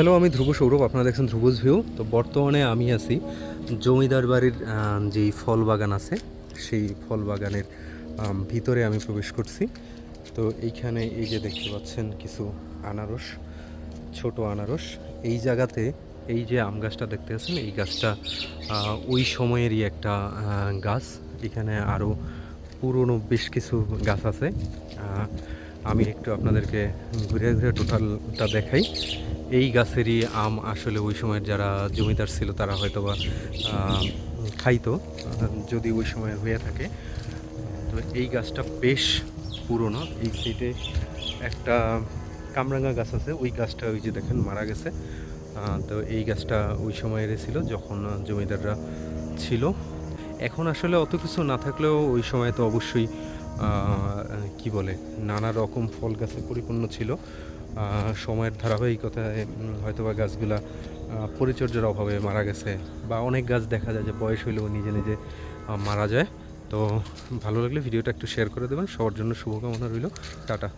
Hello আমি ধ্রুব সৌরভ, আপনারা দেখছেন ধ্রুবজ ভিউ তো বর্তমানে আমি আছি জমিদার বাড়ির যেই ফল বাগান আছে, সেই ফল বাগানের ভিতরে আমি প্রবেশ করছি। তো এইখানে এই যে দেখতে পাচ্ছেন কিছু আনারস, ছোট আনারস। এই জায়গাতে এই যে আম গাছটা দেখতে পাচ্ছেন, এই গাছটা ওই সময়েরই একটা গাছ। এখানে আরও পুরনো বেশ কিছু গাছ আছে। আমি একটু আপনাদেরকে ঘুরে ঘুরে টোটালটা দেখাই। এই গাছেরই আম আসলে ওই সময়ের যারা জমিদার ছিল, তারা হয়তো বা খাইতো, যদি ওই সময় হয়ে থাকে। তো এই গাছটা বেশ পুরনো। এই সাইডে একটা কামরাঙ্গা গাছ আছে, ওই গাছটা ওই যে দেখেন মারা গেছে। তো এই গাছটা ওই সময়ের ছিল, যখন জমিদাররা ছিল। এখন আসলে অত কিছু না থাকলেও ওই সময় তো অবশ্যই কি বলে, নানা রকম ফল গাছে পরিপূর্ণ ছিল। সময়ের ধারাবাহিকতায় হয়তোবা গাছগুলা পরিচর্যার অভাবে মারা গেছে বা অনেক গাছ দেখা যায় যে বয়স হইলেও নিজে নিজে মারা যায়। তো ভালো লাগলে ভিডিওটা একটু শেয়ার করে দেবেন। সবার জন্য শুভকামনা রইল। টাটা।